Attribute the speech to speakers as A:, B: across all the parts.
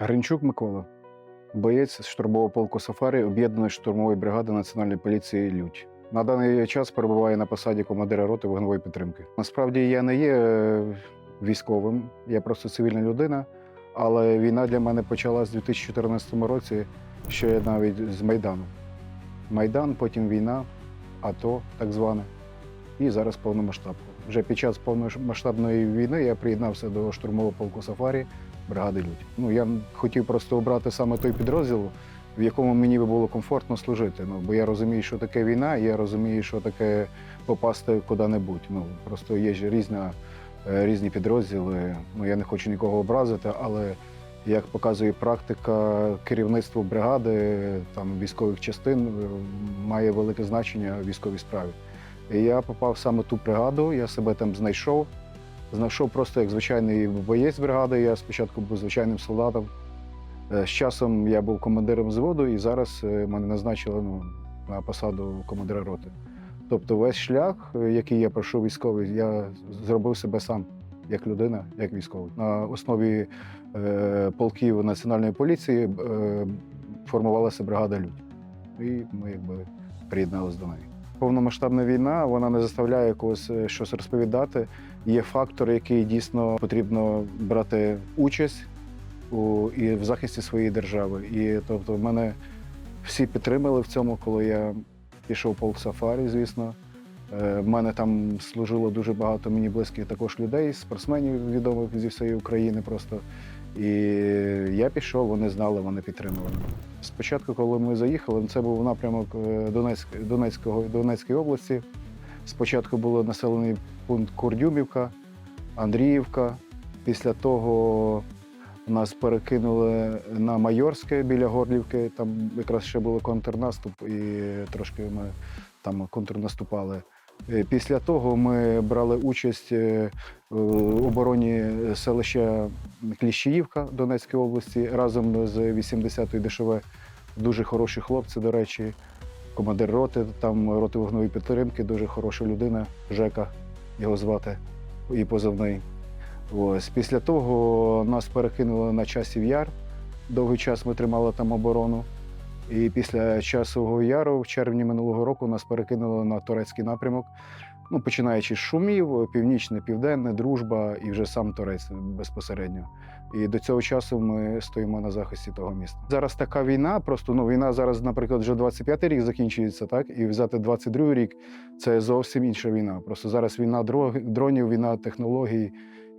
A: Гринчук Микола, боєць штурмового полку Сафарі об'єднаної штурмової бригади Національної поліції Лють. На даний час перебуває на посаді командира роти вогневої підтримки. Насправді я не є е, військовим, я просто цивільна людина, але війна для мене почалась у 2014 році, ще навіть з Майдану. Майдан, потім війна, АТО так зване, і зараз повномасштабка. Вже під час повномасштабної війни я приєднався до штурмового полку Сафарі бригади Людь. Ну я хотів просто обрати саме той підрозділ, в якому мені би було комфортно служити. Ну бо я розумію, що таке війна, і я розумію, що таке попасти куди-небудь. Ну просто є ж різна, е, різні підрозділи. Ну я не хочу нікого образити, але як показує практика, керівництво бригади, там військових частин е, має велике значення в військовій справі. І я попав саме ту бригаду, я себе там знайшов. Знайшов просто як звичайний боєць бригади. Я спочатку був звичайним солдатом. Е, З часом я був командиром взводу, і зараз е, мене назначили ну, на посаду командира роти. Тобто весь шлях, е, який я пройшов військовий, я зробив себе сам як людина, як військовий. На основі е, полків національної поліції е, формувалася бригада Людь. І ми якби приєдналися до неї. Повномасштабна війна вона не заставляє когось е, щось розповідати. Є фактор, який дійсно потрібно брати участь у і в захисті своєї держави. І тобто, мене всі підтримали в цьому, коли я пішов полк сафарі, звісно. Е, В мене там служило дуже багато мені близьких також людей, спортсменів відомих зі всієї України просто. І я пішов, вони знали, вони підтримували. Спочатку, коли ми заїхали, це був напрямок е, Донецьк, Донецького, Донецької області. Спочатку був населений пункт Курдюмівка, Андріївка. Після того нас перекинули на Майорське біля Горлівки. Там якраз ще був контрнаступ, і трошки ми там контрнаступали. Е, Після того ми брали участь е, в обороні селища Кліщіївка Донецької області разом з 80-ї ДШВ. Дуже хороші хлопці, до речі, командир роти, там роти вогневої підтримки, дуже хороша людина, Жека його звати і позивний. Ось. Після того нас перекинули на часів яр. Довгий час ми тримали там оборону. І після часового яру, в червні минулого року, нас перекинули на турецький напрямок. Ну, починаючи з шумів, північне, південне, дружба і вже сам Торець безпосередньо. І до цього часу ми стоїмо на захисті того міста. Зараз така війна, просто ну війна зараз, наприклад, вже 25-й рік закінчується, так і взяти 22-й рік це зовсім інша війна. Просто зараз війна дро- дронів, війна технологій,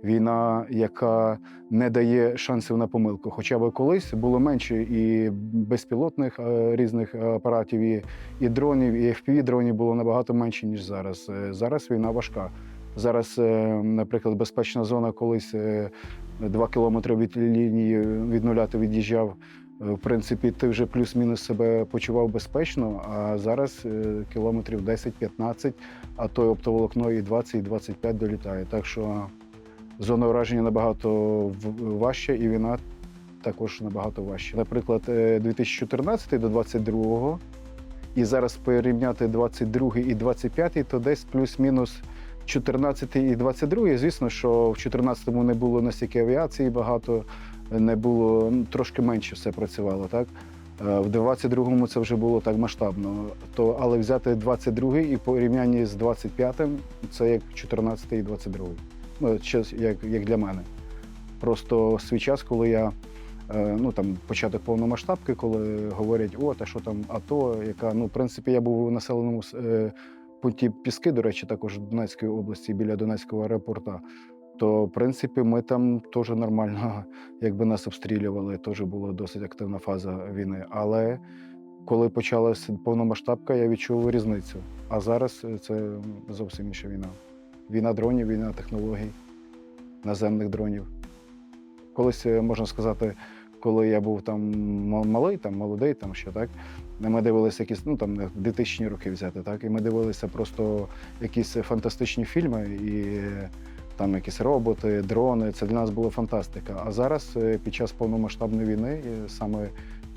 A: війна, яка не дає шансів на помилку. Хоча б колись було менше і безпілотних е, різних апаратів, і, і дронів, і fpv дронів було набагато менше, ніж зараз. Е, Зараз війна важка. Зараз, е, наприклад, безпечна зона колись е, два кілометри від лінії від нуля ти від'їжджав. Е, В принципі, ти вже плюс-мінус себе почував безпечно, а зараз е, кілометрів 10-15, а то й оптоволокно і 20, і 25 долітає. Так що зона враження набагато важча, і війна також набагато важча. Наприклад, е, 2014 до 22 і зараз порівняти 22 і 25, то десь плюс-мінус 14 і 22. Звісно, що в 14-му не було настільки авіації багато, не було ну, трошки менше все працювало, так? Е, В 22-му це вже було так масштабно. То, але взяти 22-й і порівнянні з 25-м це як 14 і 22. Час- як, як для мене. Просто свій час, коли я е, ну там початок повномасштабки, коли говорять, о, та що там АТО, яка ну, в принципі, я був у населеному е, пункті Піски, до речі, також Донецької області, біля Донецького аеропорта. То, в принципі, ми там теж нормально, якби нас обстрілювали, теж була досить активна фаза війни. Але коли почалася повномасштабка, я відчув різницю. А зараз е, це зовсім інша війна. Війна дронів, війна технологій, наземних дронів. Колись е, можна сказати, коли я був там малий, там молодий, там ще так. Ми дивилися якісь, ну там 2000 роки взяти, так, і ми дивилися просто якісь фантастичні фільми, і е, там якісь роботи, дрони. Це для нас була фантастика. А зараз, е, під час повномасштабної війни, саме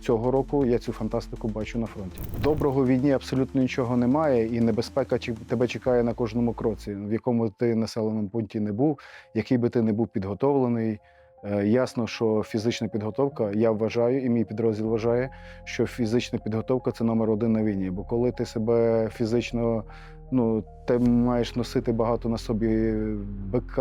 A: цього року я цю фантастику бачу на фронті. Доброго війні абсолютно нічого немає, і небезпека тебе чекає на кожному кроці, в якому ти населеному пункті не був, який би ти не був підготовлений. Е, Ясно, що фізична підготовка, я вважаю, і мій підрозділ вважає, що фізична підготовка це номер один на війні. Бо коли ти себе фізично, ну ти маєш носити багато на собі БК,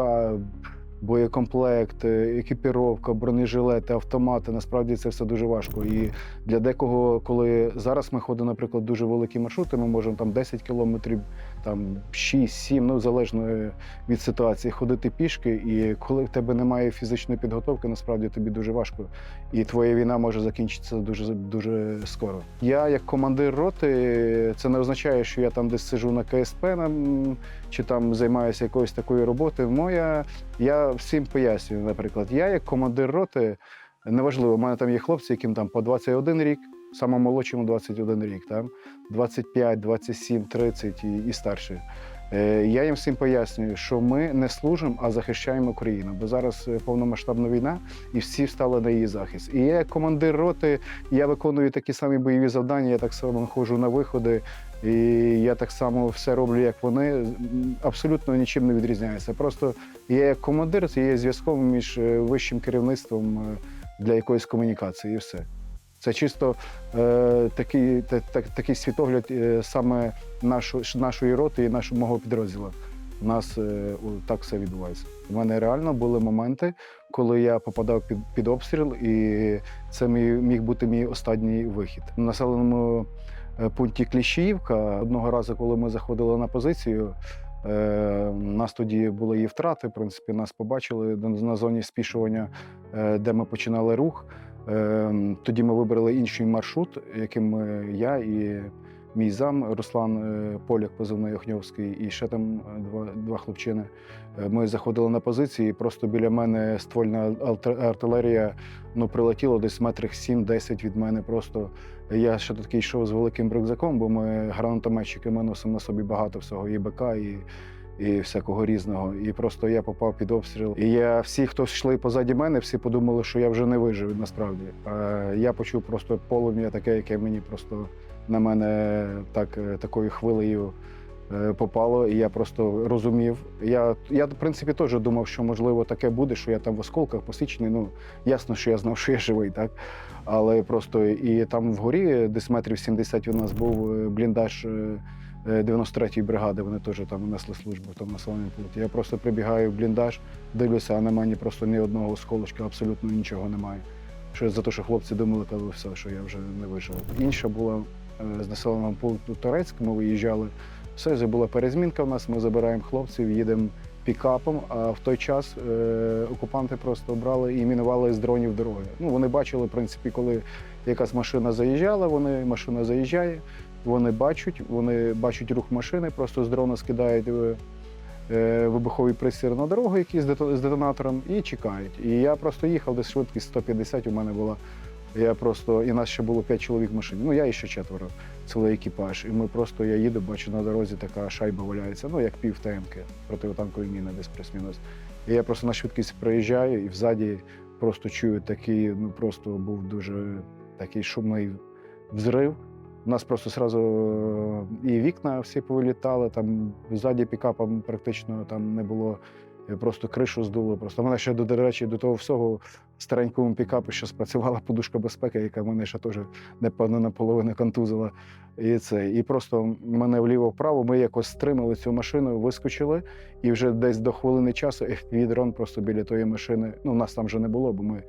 A: боєкомплект, екіпіровка, бронежилети, автомати. Насправді це все дуже важко. І для декого, коли зараз ми ходимо, наприклад, дуже великі маршрути, ми можемо там 10 кілометрів, там 6-7, ну залежно е, від ситуації, ходити пішки. І коли в тебе немає фізичної підготовки, насправді тобі дуже важко. І твоя війна може закінчитися дуже дуже скоро. Я, як командир роти, це не означає, що я там десь сижу на КСП нам, чи там займаюся якоюсь такою роботою. Моя я всім пояснюю, наприклад, я як командир роти, неважливо, у мене там є хлопці, яким там по 21 рік, самому молодшому 21 рік, там 25, 27, 30 і, і старше. Я їм всім пояснюю, що ми не служимо, а захищаємо Україну. Бо зараз е, повномасштабна війна, і всі стали на її захист. І я, як командир роти, я виконую такі самі бойові завдання. Я так само ходжу на виходи, і я так само все роблю, як вони. Абсолютно нічим не відрізняюся. Просто я як командир, це є зв'язком між е, вищим керівництвом е, для якоїсь комунікації, і все. Це чисто е, такий, та, та, такий світогляд е, саме нашу, нашої роти і нашого мого підрозділу. У нас е, так все відбувається. У мене реально були моменти, коли я попадав під, під обстріл, і це мій, міг бути мій останній вихід. В населеному е, пункті Кліщіївка одного разу, коли ми заходили на позицію, е, у нас тоді були і втрати. В принципі, нас побачили на зоні спішування, е, де ми починали рух. Е, Тоді ми вибрали інший маршрут, яким е, я і мій зам Руслан е, Поляк, позивний Охньовський, і ще там е, два, два хлопчини. Ми заходили на позиції, і просто біля мене ствольна артилерія ну, прилетіла десь метрів 7-10 від мене. Просто я ще такий йшов з великим рюкзаком, бо ми гранатометчики, ми носимо на собі багато всього, і БК, і і всякого різного. І просто я попав під обстріл. І я всі, хто йшли позаді мене, всі подумали, що я вже не вижив насправді. А я почув просто полум'я таке, яке мені просто на мене так, е, такою хвилею. е, Попало, і я просто розумів. Я, я, в принципі, теж думав, що можливо таке буде, що я там в осколках посічений. Ну, ясно, що я знав, що я живий, так? Але просто і там вгорі, десь метрів 70 у нас був е, бліндаж 93-ї бригади, вони теж там несли службу в тому населеному пункті. Я просто прибігаю в бліндаж, дивлюся, а на мені просто ні одного осколочка, абсолютно нічого немає. Що за те, що хлопці думали, казали, все, що я вже не вижив. Інша була е, з населеного пункту Торецьк, ми виїжджали. Все, вже була перезмінка в нас, ми забираємо хлопців, їдемо пікапом, а в той час е, окупанти просто брали і мінували з дронів дороги. Ну, вони бачили, в принципі, коли якась машина заїжджала, вони, машина заїжджає, вони бачать, вони бачать рух машини, просто з дрона скидають е, е, вибуховий пристрій на дорогу, який з, дето- з детонатором, і чекають. І я просто їхав, десь швидкість 150 у мене була. Я просто, і нас ще було 5 чоловік в машині. Ну, я і ще четверо, цілий екіпаж. І ми просто, я їду, бачу на дорозі така шайба валяється, ну як пів ТМки, противотанкові міни, десь плюс-мінус. І я просто на швидкість приїжджаю і взаді просто чую такий, ну просто був дуже такий шумний взрив. У нас просто сразу і вікна всі повилітали, там ззаді пікапа практично там не було. Просто кришу здуло. Просто мене ще до речі, до того всього старенькому пікапі ще спрацювала подушка безпеки, яка мене ще теж напевно наполовину контузила. І це. І просто мене вліво-вправо. Ми якось стримали цю машину, вискочили, і вже десь до хвилини часу FPV-дрон просто біля тої машини. Ну, нас там вже не було, бо ми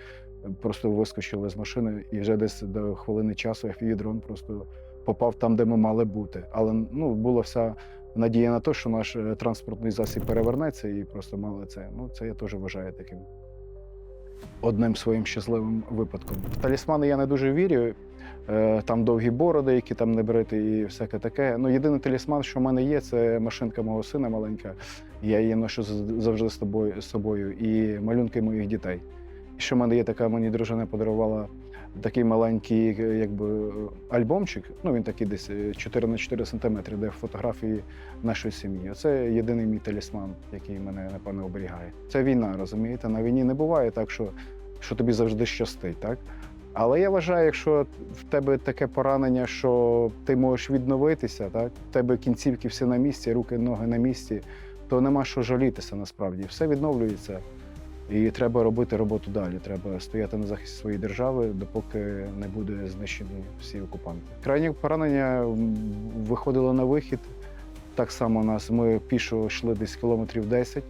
A: просто вискочили з машини, і вже десь до хвилини часу FPV-дрон просто попав там, де ми мали бути. Але ну, була вся надія на те, що наш е, транспортний засіб перевернеться, і просто мали це. Ну, це я теж вважаю таким одним своїм щасливим випадком. В талісмани я не дуже вірю. Е, Там довгі бороди, які там не брити, і всяке таке. Ну, єдиний талісман, що в мене є, це машинка мого сина маленька. Я її ношу завжди з собою, з собою і малюнки моїх дітей. В мене є така, мені дружина подарувала такий маленький е, якби, е, альбомчик. Ну, він такий десь е, 4 на 4 сантиметри, де фотографії нашої сім'ї. Це єдиний мій талісман, який мене, напевно, оберігає. Це війна, розумієте? На війні не буває так, що, що тобі завжди щастить, так? Але я вважаю, якщо в тебе таке поранення, що ти можеш відновитися, так? в тебе кінцівки всі на місці, руки, ноги на місці, то нема що жалітися насправді. Все відновлюється. І треба робити роботу далі. Треба стояти на захисті своєї держави, допоки не буде знищені всі окупанти. Крайні поранення м, виходили на вихід. Так само нас ми пішо йшли десь кілометрів 10,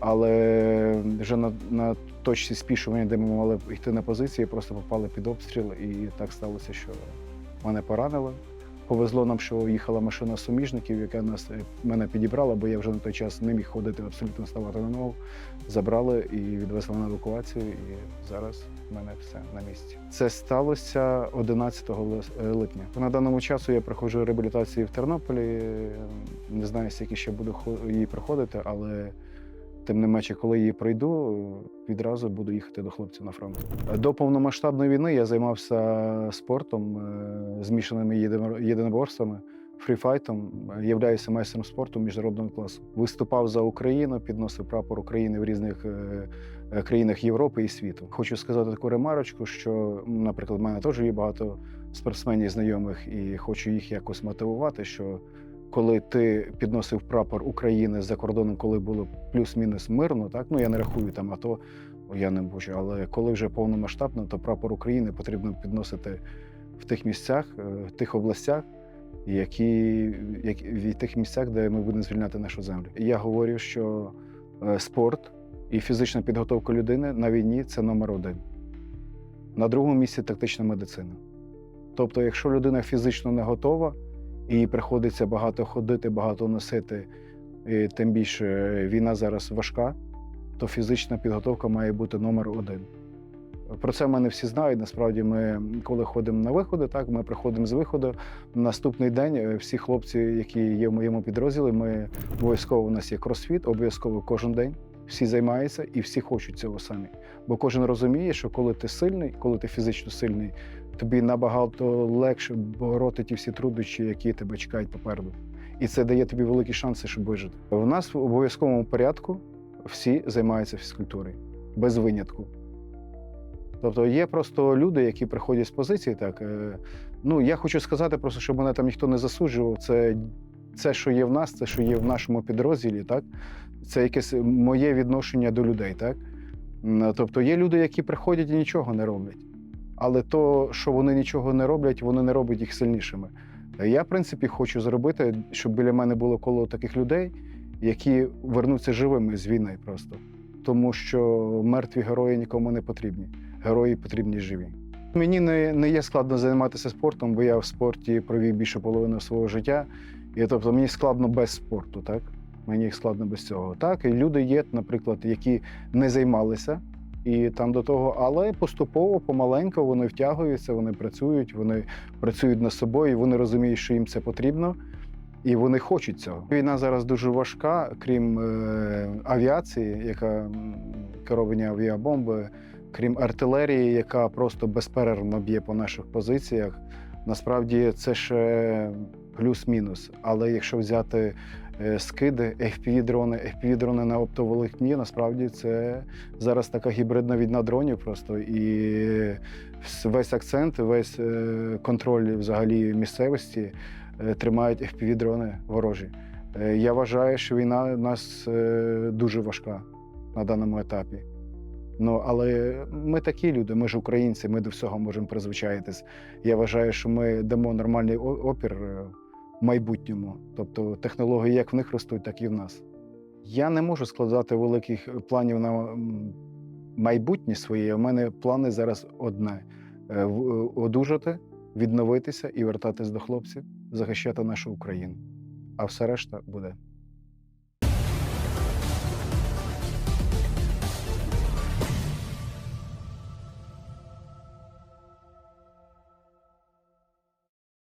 A: але вже на, на точці спішування, де ми мали йти на позиції, просто попали під обстріл, і так сталося, що мене поранили. Повезло нам, що їхала машина суміжників, яка нас е, мене підібрала, бо я вже на той час не міг ходити абсолютно ставати на ногу. Забрали і відвезли на евакуацію, і зараз в мене все на місці. Це сталося 11 е, липня. На даному часу я проходжу реабілітацію в Тернополі. Не знаю, скільки ще буду її проходити, але тим не менше, коли її пройду, відразу буду їхати до хлопців на фронт. До повномасштабної війни я займався спортом, е, змішаними єдиноборствами, фріфайтом, являюся майстром спорту міжнародного класу. Виступав за Україну, підносив прапор України в різних е, е, країнах Європи і світу. Хочу сказати таку ремарочку, що, наприклад, в мене теж є багато спортсменів знайомих, і хочу їх якось мотивувати, що коли ти підносив прапор України за кордоном, коли було плюс-мінус мирно, так ну я не рахую там АТО, я не можу, але коли вже повномасштабно, то прапор України потрібно підносити в тих місцях, е, в тих областях, які, які в тих місцях, де ми будемо звільняти нашу землю. Я говорю, що е, спорт і фізична підготовка людини на війні це номер один. На другому місці тактична медицина. Тобто, якщо людина фізично не готова, і приходиться багато ходити, багато носити, і тим більше е, війна зараз важка, то фізична підготовка має бути номер один. Про це мене всі знають. Насправді, ми, коли ходимо на виходи, так ми приходимо з виходу. Наступний день е, всі хлопці, які є в моєму підрозділі, ми обов'язково у нас є кросфіт, обов'язково кожен день. Всі займаються і всі хочуть цього самі. Бо кожен розуміє, що коли ти сильний, коли ти фізично сильний, тобі набагато легше бороти ті всі труднощі, які тебе чекають попереду. І це дає тобі великі шанси, щоб вижити. У нас в обов'язковому порядку всі займаються фізкультурою, без винятку. Тобто є просто люди, які приходять з позиції. Так е, ну я хочу сказати, просто щоб мене там ніхто не засуджував. Це, це, що є в нас, це що є в нашому підрозділі, так це якесь моє відношення до людей. Так тобто є люди, які приходять і нічого не роблять. Але то, що вони нічого не роблять, вони не роблять їх сильнішими. Я, в принципі, хочу зробити, щоб біля мене було коло таких людей, які вернуться живими з війни просто. Тому що мертві герої нікому не потрібні. Герої потрібні живі. Мені не, не є складно займатися спортом, бо я в спорті провів більше половини свого життя. І тобто мені складно без спорту, так? Мені складно без цього. Так, і люди є, наприклад, які не займалися і там до того, але поступово, помаленьку вони втягуються, вони працюють, вони працюють над собою, вони розуміють, що їм це потрібно, і вони хочуть цього. Війна зараз дуже важка, крім е, авіації, яка керовані авіабомби, крім артилерії, яка просто безперервно б'є по наших позиціях. Насправді це ще плюс-мінус. Але якщо взяти скиди, FPV-дрони, FPV-дрони на оптоволокні, насправді це зараз така гібридна війна дронів просто. І весь акцент, весь е, контроль взагалі місцевості е, тримають FPV-дрони ворожі. Е, Я вважаю, що війна у нас е, дуже важка на даному етапі. Ну, але ми такі люди, ми ж українці, ми до всього можемо призвичаїтись. Я вважаю, що ми дамо нормальний опір е, майбутньому. Тобто технології як в них ростуть, так і в нас. Я не можу складати великих планів на майбутнє своє. У мене плани зараз одне: е, е, одужати, відновитися і вертатись до хлопців, захищати нашу Україну. А все решта буде.